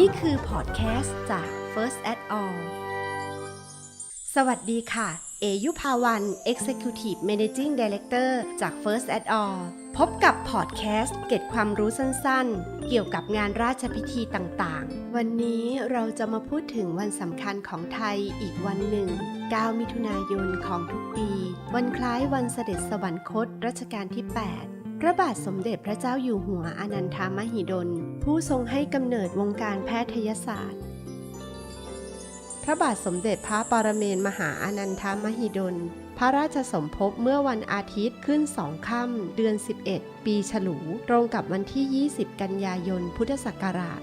นี่คือพอดแคสต์จาก First at All สวัสดีค่ะ เอยุภาวัน Executive Managing Director จาก First at All พบกับพอดแคสต์เก็ดความรู้สั้นๆ เกี่ยวกับงานราชพิธีต่างๆ วันนี้เราจะมาพูดถึงวันสำคัญของไทยอีกวันหนึ่ง 9 มิถุนายนของทุกปี วันคล้ายวันเสด็จสวรรคตรัชกาลที่ 8 พระบาทสมเด็จพระเจ้าอยู่หัวอนันทามหิดล ผู้ทรงให้กำเนิดวงการแพทยศาสตร์ พระบาทสมเด็จพระปรเมนมหาอนันทามหิดล พระราชสมภพเมื่อวันอาทิตย์ขึ้นสองค่ำเดือน 11 ปีฉลูตรงกับวันที่ 20 กันยายน พุทธศักราช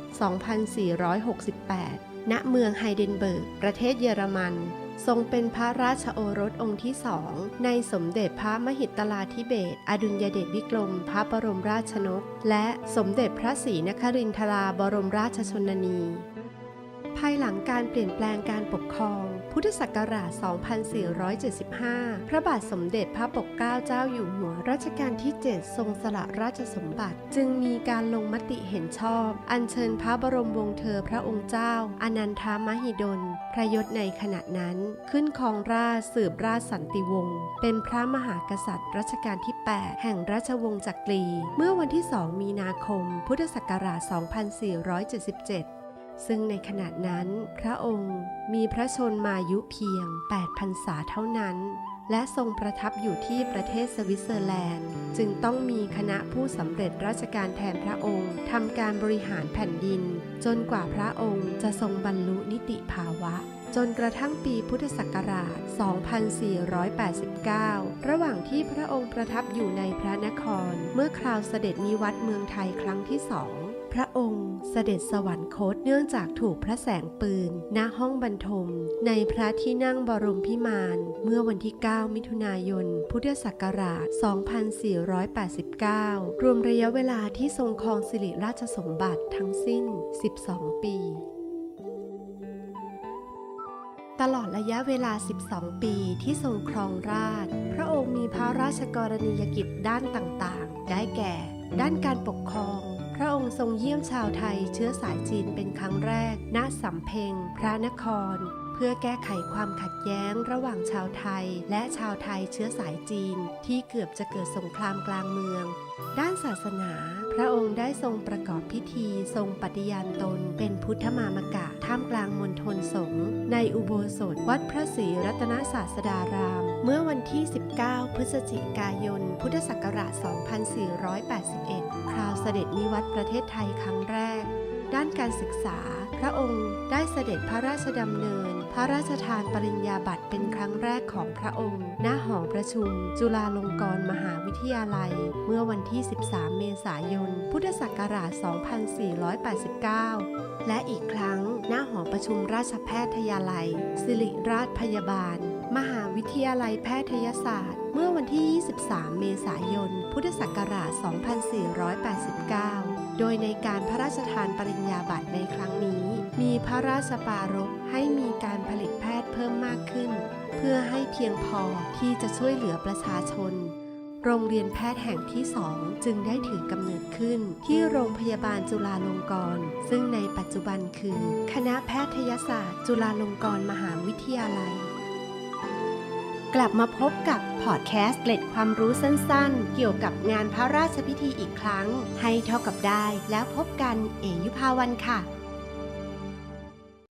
2468 ณ เมืองไฮเดนเบิร์ก ประเทศเยอรมัน ทรงเป็นพระราชโอรสองค์ที่สองในสมเด็จพระมหิตลาธิเบศอดุลยเดชวิกรม พระบรมราชนก และสมเด็จพระศรีนครินทราบรมราชชนนี ภายหลังการเปลี่ยนแปลงการปกครอง พุทธศักราช 2475 พระบาทสมเด็จพระปกเกล้าเจ้าอยู่หัวรัชกาลที่ 7 ทรงสละราชสมบัติ จึงมีการลงมติเห็นชอบ อัญเชิญพระบรมวงศ์เธอพระองค์เจ้า อนันทามหิดล พระยศในขณะนั้น ขึ้นครองราชสืบราชสันติวงศ์เป็นพระมหากษัตริย์รัชกาลที่ 8 แห่งราชวงศ์จักรี เมื่อวันที่ 2 มีนาคม พุทธศักราช 2477 ซึ่งในขณะนั้นพระองค์มีพระชนมายุเพียง 8 พรรษาเท่านั้น และทรงประทับอยู่ที่ประเทศสวิตเซอร์แลนด์ จึงต้องมีคณะผู้สำเร็จราชการแทนพระองค์ทำการบริหารแผ่นดิน จนกว่าพระองค์จะทรงบรรลุนิติภาวะ จนกระทั่งปีพุทธศักราช 2489 ระหว่างที่พระองค์ประทับอยู่ในพระนคร เมื่อคราวเสด็จนิวัตเมืองไทยครั้งที่สอง ระองค์เสด็จสวรรคตเนื่องจากถูกพระแสงปืน ณ ห้องบรรทม ในพระที่นั่งบรมพิมานเมื่อวันที่ 9 มิถุนายน พุทธศักราช 2489 รวมระยะเวลาที่ทรงครองสิริราชสมบัติทั้งสิ้น 12 ปีตลอดระยะเวลา 12 ปีที่ทรงครองราช พระองค์มีพระราชกรณียกิจด้านต่างๆ ได้แก่ ด้านการปกครอง พระองค์ทรงเยี่ยมชาวไทยเชื้อสายจีนเป็นครั้งแรก ณ สำเพ็ง พระนคร เพื่อแก้ไขความขัดแย้งระหว่างชาวไทย และชาวไทยเชื้อสายจีน ที่เกือบจะเกิดสงครามกลางเมือง ด้านศาสนา พระองค์ได้ทรงประกอบพิธีทรงปฏิญาณตนเป็นพุทธมามกะท่ามกลางมณฑลสงฆ์ ในอุโบสถวัดพระศรีรัตนศาสดาราม เมื่อวันที่ 19 พฤศจิกายน พุทธศักราช 2481 คราวเสด็จนิวัตประเทศไทยครั้งแรก ด้านการศึกษา พระองค์ได้เสด็จพระราชดำเนิน ระราชทานปริญญาบัตรเป็นครั้งแรกของพระองค์ ณ หอประชุม จุฬาลงกรณ์มหาวิทยาลัย เมื่อวันที่ 13 เมษายน พุทธศักราช 2489 และอีกครั้ง ณ หอประชุมราชแพทยาลัย สิริราชพยาบาล มหาวิทยาลัยแพทยศาสตร์ เมื่อวันที่ 23 เมษายน พุทธศักราช 2489 โดยในการพระราชทานปริญญาบัตรในครั้งนี้ มีพระราชปารภให้มีการผลิตแพทย์เพิ่มมากขึ้น เพื่อให้เพียงพอที่จะช่วยเหลือประชาชน โรงเรียนแพทย์แห่งที่สองจึงได้ถือกำเนิดขึ้นที่โรงพยาบาลจุฬาลงกรณ์ซึ่งในปัจจุบันคือ คณะแพทยศาสตร์ จุฬาลงกรณ์มหาวิทยาลัย กลับมาพบกับพอดแคสต์เกล็ดความรู้สั้นๆ เกี่ยวกับงานพระราชพิธีอีกครั้ง ให้เท่ากับได้แล้วพบกันเอยุภาวันค่ะ